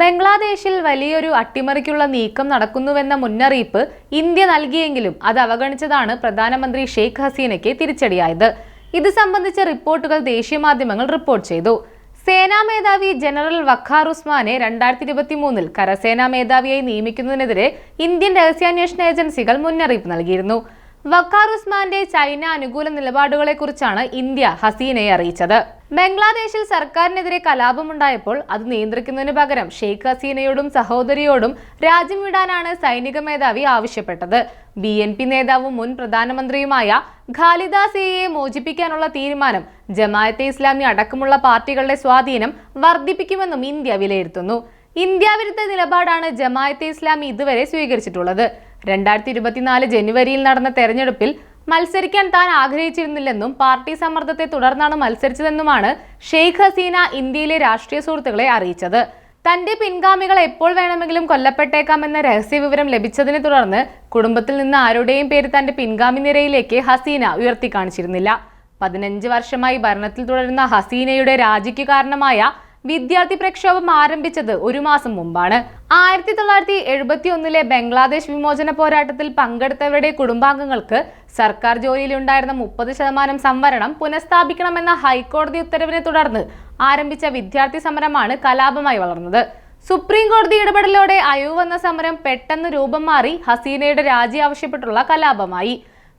ബംഗ്ലാദേശിൽ വലിയൊരു അട്ടിമറിക്കുള്ള നീക്കം നടക്കുന്നുവെന്ന മുന്നറിയിപ്പ് ഇന്ത്യ നൽകിയെങ്കിലും അത് അവഗണിച്ചതാണ് പ്രധാനമന്ത്രി ഷെയ്ഖ് ഹസീനയ്ക്ക് തിരിച്ചടിയായത്. ഇത് സംബന്ധിച്ച റിപ്പോർട്ടുകൾ ദേശീയ മാധ്യമങ്ങൾ റിപ്പോർട്ട് ചെയ്തു. സേനാ മേധാവി ജനറൽ വഖാർ ഉസ്മാനെ രണ്ടായിരത്തി ഇരുപത്തി മൂന്നിൽ കരസേനാ മേധാവിയായി നിയമിക്കുന്നതിനെതിരെ ഇന്ത്യൻ രഹസ്യാന്വേഷണ ഏജൻസികൾ മുന്നറിയിപ്പ് നൽകിയിരുന്നു. വഖാർ ഉസ്മാന്റെ ചൈന അനുകൂല നിലപാടുകളെക്കുറിച്ചാണ് ഇന്ത്യ ഹസീനയെ അറിയിച്ചത്. ബംഗ്ലാദേശിൽ സർക്കാരിനെതിരെ കലാപമുണ്ടായപ്പോൾ അത് നിയന്ത്രിക്കുന്നതിന് പകരം ഷെയ്ഖ് ഹസീനയോടും സഹോദരിയോടും രാജ്യം വിടാനാണ് സൈനിക മേധാവി ആവശ്യപ്പെട്ടത്. ബി എൻ പി നേതാവും മുൻ പ്രധാനമന്ത്രിയുമായ ഖാലിദ സിയെ മോചിപ്പിക്കാനുള്ള തീരുമാനം ജമായത്തെ ഇസ്ലാമി അടക്കമുള്ള പാർട്ടികളുടെ സ്വാധീനം വർദ്ധിപ്പിക്കുമെന്നും ഇന്ത്യ വിലയിരുത്തുന്നു. ഇന്ത്യ വിരുദ്ധ നിലപാടാണ് ജമായത്തെ ഇസ്ലാമി ഇതുവരെ സ്വീകരിച്ചിട്ടുള്ളത്. രണ്ടായിരത്തി ഇരുപത്തിനാല് ജനുവരിയിൽ നടന്ന തെരഞ്ഞെടുപ്പിൽ മത്സരിക്കാൻ താൻ ആഗ്രഹിച്ചിരുന്നില്ലെന്നും പാർട്ടി സമ്മർദ്ദത്തെ തുടർന്നാണ് മത്സരിച്ചതെന്നുമാണ് ഷെയ്ഖ് ഹസീന ഇന്ത്യയിലെ രാഷ്ട്രീയ സുഹൃത്തുക്കളെ അറിയിച്ചത്. തന്റെ പിൻഗാമികൾ എപ്പോൾ വേണമെങ്കിലും കൊല്ലപ്പെട്ടേക്കാമെന്ന രഹസ്യ വിവരം ലഭിച്ചതിനെ തുടർന്ന് കുടുംബത്തിൽ നിന്ന് ആരുടെയും പേര് തന്റെ പിൻഗാമി നിരയിലേക്ക് ഹസീന ഉയർത്തി കാണിച്ചിരുന്നില്ല പതിനഞ്ച് വർഷമായി ഭരണത്തിൽ തുടരുന്ന ഹസീനയുടെ രാജിക്ക് കാരണമായ വിദ്യാർത്ഥി പ്രക്ഷോഭം ആരംഭിച്ചത് ഒരു മാസം മുമ്പാണ്. ആയിരത്തി തൊള്ളായിരത്തി എഴുപത്തി ഒന്നിലെ ബംഗ്ലാദേശ് വിമോചന പോരാട്ടത്തിൽ പങ്കെടുത്തവരുടെ കുടുംബാംഗങ്ങൾക്ക് സർക്കാർ ജോലിയിലുണ്ടായിരുന്ന മുപ്പത് ശതമാനം സംവരണം പുനഃസ്ഥാപിക്കണമെന്ന ഹൈക്കോടതി ഉത്തരവിനെ തുടർന്ന് ആരംഭിച്ച വിദ്യാർത്ഥി സമരമാണ് കലാപമായി വളർന്നത്. സുപ്രീം കോടതി ഇടപെടലോടെ അയവ് വന്ന സമരം പെട്ടെന്ന് രൂപം മാറി ഹസീനയുടെ രാജി ആവശ്യപ്പെട്ടുള്ള കലാപമായി.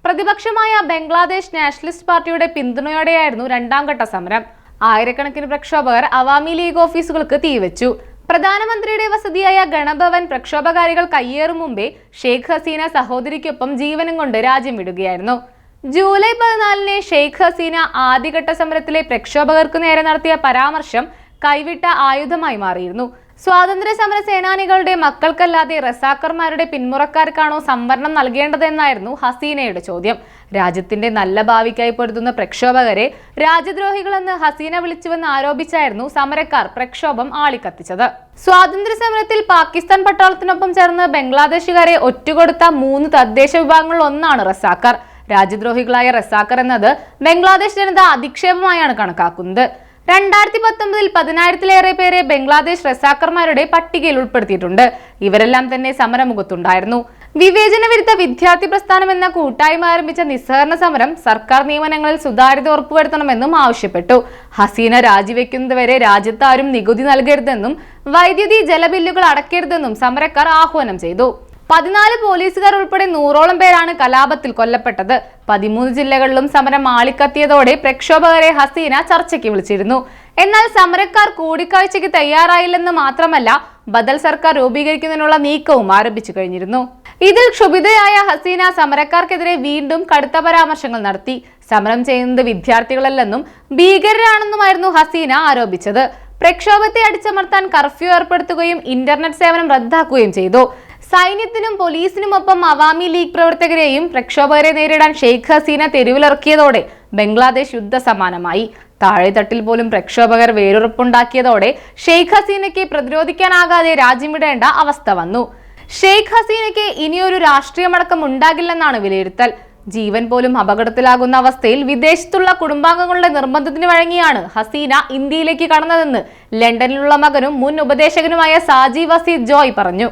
പ്രതിപക്ഷമായ ബംഗ്ലാദേശ് നാഷണലിസ്റ്റ് പാർട്ടിയുടെ പിന്തുണയോടെയായിരുന്നു രണ്ടാം ഘട്ട സമരം. ആയിരക്കണക്കിന് പ്രക്ഷോഭകർ അവാമി ലീഗ് ഓഫീസുകൾക്ക് തീവച്ചു. പ്രധാനമന്ത്രിയുടെ വസതിയായ ഗണഭവൻ പ്രക്ഷോഭകാരികൾ കയ്യേറും മുമ്പേ ഷെയ്ഖ് ഹസീന സഹോദരിക്കൊപ്പം ജീവനം കൊണ്ട് രാജ്യം വിടുകയായിരുന്നു. ജൂലൈ പതിനാലിന് ഷെയ്ഖ് ഹസീന ആദ്യഘട്ട സമരത്തിലെ പ്രക്ഷോഭകർക്ക് നേരെ നടത്തിയ പരാമർശം കൈവിട്ട ആയുധമായി മാറിയിരുന്നു. സ്വാതന്ത്ര്യ സമര സേനാനികളുടെ മക്കൾക്കല്ലാതെ റസാക്കർമാരുടെ പിന്മുറക്കാർക്കാണോ സംവരണം നൽകേണ്ടതെന്നായിരുന്നു ഹസീനയുടെ ചോദ്യം. രാജ്യത്തിന്റെ നല്ല ഭാവിക്കായി പൊരുതുന്ന പ്രക്ഷോഭകരെ രാജ്യദ്രോഹികളെന്ന് ഹസീന വിളിച്ചുവെന്ന് ആരോപിച്ചായിരുന്നു സമരക്കാർ പ്രക്ഷോഭം ആളിക്കത്തിച്ചത്. സ്വാതന്ത്ര്യ സമരത്തിൽ പാകിസ്ഥാൻ പട്ടാളത്തിനൊപ്പം ചേർന്ന് ബംഗ്ലാദേശുകാരെ ഒറ്റുകൊടുത്ത മൂന്ന് തദ്ദേശ വിഭാഗങ്ങളിൽ ഒന്നാണ് റസാക്കർ രാജ്യദ്രോഹികളായ റസാക്കർ എന്നത് ബംഗ്ലാദേശ് ജനത അധിക്ഷേപമായാണ് കണക്കാക്കുന്നത്. രണ്ടായിരത്തി പത്തൊമ്പതിൽ പതിനായിരത്തിലേറെ പേരെ ബംഗ്ലാദേശ് റസാക്കർമാരുടെ പട്ടികയിൽ ഉൾപ്പെടുത്തിയിട്ടുണ്ട്. ഇവരെല്ലാം തന്നെ സമരമുഖത്തുണ്ടായിരുന്നു. വിവേചന വിരുദ്ധ വിദ്യാർത്ഥി പ്രസ്ഥാനം എന്ന കൂട്ടായ്മ ആരംഭിച്ച നിസ്സഹരണ സമരം സർക്കാർ നിയമനങ്ങളിൽ സുതാര്യത ഉറപ്പുവരുത്തണമെന്നും ആവശ്യപ്പെട്ടു. ഹസീന രാജിവെക്കുന്നതുവരെ രാജ്യത്ത് ആരും നികുതി നൽകരുതെന്നും വൈദ്യുതി ജലബില്ലുകൾ അടക്കരുതെന്നും സമരക്കാർ ആഹ്വാനം ചെയ്തു. പതിനാല് പോലീസുകാർ ഉൾപ്പെടെ നൂറോളം പേരാണ് കലാപത്തിൽ കൊല്ലപ്പെട്ടത്. പതിമൂന്ന് ജില്ലകളിലും സമരം ആളിക്കത്തിയതോടെ പ്രക്ഷോഭകരെ ഹസീന ചർച്ചയ്ക്ക് വിളിച്ചിരുന്നു. എന്നാൽ സമരക്കാർ കൂടിക്കാഴ്ചയ്ക്ക് തയ്യാറായില്ലെന്ന് മാത്രമല്ല ബദൽ സർക്കാർ രൂപീകരിക്കുന്നതിനുള്ള നീക്കവും ആരംഭിച്ചു കഴിഞ്ഞിരുന്നു. ഇതിൽ ക്ഷുഭിതയായ ഹസീന സമരക്കാർക്കെതിരെ വീണ്ടും കടുത്ത പരാമർശങ്ങൾ നടത്തി. സമരം ചെയ്യുന്നത് വിദ്യാർത്ഥികളല്ലെന്നും ഭീകരരാണെന്നുമായിരുന്നു ഹസീന ആരോപിച്ചത്. പ്രക്ഷോഭത്തെ അടിച്ചമർത്താൻ കർഫ്യൂ ഏർപ്പെടുത്തുകയും ഇന്റർനെറ്റ് സേവനം റദ്ദാക്കുകയും ചെയ്തു. സൈന്യത്തിനും പോലീസിനുമൊപ്പം അവാമി ലീഗ് പ്രവർത്തകരെയും പ്രക്ഷോഭകരെ നേരിടാൻ ഷെയ്ഖ് ഹസീന തെരുവിലിറക്കിയതോടെ ബംഗ്ലാദേശ് യുദ്ധസമാനമായി താഴെത്തട്ടിൽ പോലും പ്രക്ഷോഭകർ വേരുറപ്പുണ്ടാക്കിയതോടെ ഷെയ്ഖ് ഹസീനയ്ക്ക് പ്രതിരോധിക്കാനാകാതെ രാജ്യം വിടേണ്ട അവസ്ഥ വന്നു. ഷെയ്ഖ് ഹസീനയ്ക്ക് ഇനിയൊരു രാഷ്ട്രീയമടക്കം ഉണ്ടാകില്ലെന്നാണ് വിലയിരുത്തൽ. ജീവൻ പോലും അപകടത്തിലാകുന്ന അവസ്ഥയിൽ വിദേശത്തുള്ള കുടുംബാംഗങ്ങളുടെ നിർബന്ധത്തിന് വഴങ്ങിയാണ് ഹസീന ഇന്ത്യയിലേക്ക് കടന്നതെന്ന് ലണ്ടനിലുള്ള മകനും മുൻ ഉപദേശകനുമായ സാജി വസീദ് ജോയ് പറഞ്ഞു.